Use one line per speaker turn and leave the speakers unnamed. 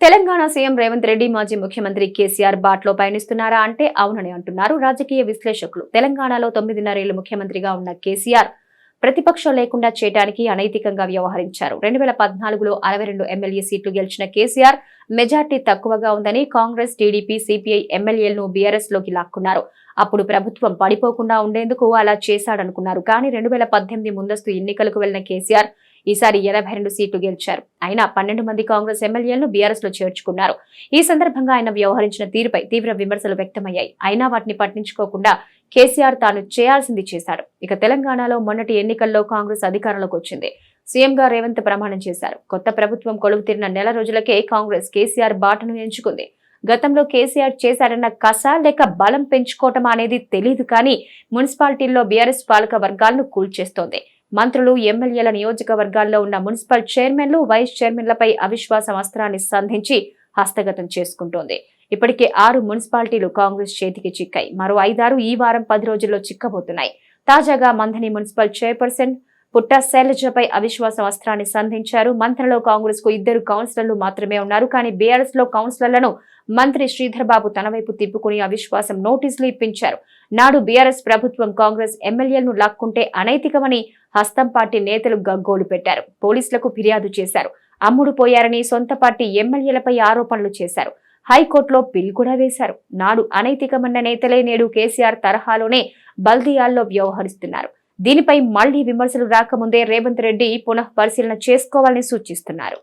Telangana CM Revanth Reddy మాజీ ముఖ్యమంత్రి కేసీఆర్ బాట్లో పయనిస్తున్నారా అంటే అవునని అంటున్నారు రాజకీయ విశ్లేషకులు. తెలంగాణలో తొమ్మిదిన్నరేళ్ళు ముఖ్యమంత్రిగా ఉన్న కేసీఆర్ ప్రతిపక్షం లేకుండా చేయడానికి అనైతికంగా వ్యవహరించారు. రెండు వేల పద్నాలుగులో అరవై రెండు ఎమ్మెల్యే సీట్లు గెలిచిన కేసీఆర్ మెజార్టీ తక్కువగా ఉందని కాంగ్రెస్ టీడీపీ సిపిఐ ఎమ్మెల్యేలను బీఆర్ఎస్లోకి లాక్కున్నారు. అప్పుడు ప్రభుత్వం పడిపోకుండా ఉండేందుకు అలా చేశాడనుకున్నారు. కానీ రెండు వేల పద్దెనిమిది ముందస్తు ఎన్నికలకు వెళ్ళిన కేసీఆర్ ఈసారి ఎనభై రెండు సీట్లు గెలిచారు. అయినా పన్నెండు మంది కాంగ్రెస్ ఎమ్మెల్యేలను బీఆర్ఎస్లో చేర్చుకున్నారు. ఈ సందర్భంగా ఆయన వ్యవహరించిన తీరుపై తీవ్ర విమర్శలు వ్యక్తమయ్యాయి. అయినా వాటిని పట్టించుకోకుండా కేసీఆర్ తాను చేయాల్సింది చేశాడు. ఇక తెలంగాణలో మొన్నటి ఎన్నికల్లో కాంగ్రెస్ అధికారంలోకి వచ్చింది. సీఎంగా రేవంత్ ప్రమాణం చేశారు. కొత్త ప్రభుత్వం కొలువు తీరిన నెల రోజులకే కాంగ్రెస్ కేసీఆర్ బాటను ఎంచుకుంది. గతంలో కేసీఆర్ చేశారన్న కస లేక బలం పెంచుకోవటం అనేది తెలియదు కానీ మున్సిపాలిటీల్లో బీఆర్ఎస్ పాలక వర్గాలను కూల్చేస్తోంది. మంత్రులు ఎమ్మెల్యేల నియోజకవర్గాల్లో ఉన్న మున్సిపల్ చైర్మన్లు వైస్ చైర్మన్లపై అవిశ్వాసం అస్త్రాన్ని సంధించి హస్తగతం చేసుకుంటోంది. ఇప్పటికే ఆరు మున్సిపాలిటీలు కాంగ్రెస్ చేతికి చిక్కాయి. మరో ఐదారు ఈ వారం పది రోజుల్లో చిక్కబోతున్నాయి. తాజాగా మంథని మున్సిపల్ చైర్పర్సన్ పుట్ట శైలజపై అవిశ్వాసం అస్త్రాన్ని సంధించారు. మంత్రిలో కాంగ్రెస్కు ఇద్దరు కౌన్సిలర్లు మాత్రమే ఉన్నారు. కానీ బీఆర్ఎస్లో కౌన్సిలర్లను మంత్రి శ్రీధర్ బాబు తన వైపు తిప్పుకుని అవిశ్వాసం నోటీసులు ఇప్పించారు. నాడు బీఆర్ఎస్ ప్రభుత్వం కాంగ్రెస్ ఎమ్మెల్యేలను లాక్కుంటే అనైతికమని హస్తం పార్టీ నేతలు గగ్గోలు పెట్టారు. పోలీసులకు ఫిర్యాదు చేశారు. అమ్ముడు పోయారని సొంత పార్టీ ఎమ్మెల్యేలపై ఆరోపణలు చేశారు. హైకోర్టులో బిల్ కూడా వేశారు. నాడు అనైతికమన్న నేతలే నేడు కేసీఆర్ తరహాలోనే బల్దియాల్లో వ్యవహరిస్తున్నారు. దీనిపై మళ్ళీ విమర్శలు రాకముందే రేవంత్ రెడ్డి పునః పరిశీలన చేసుకోవాలని సూచిస్తున్నారు.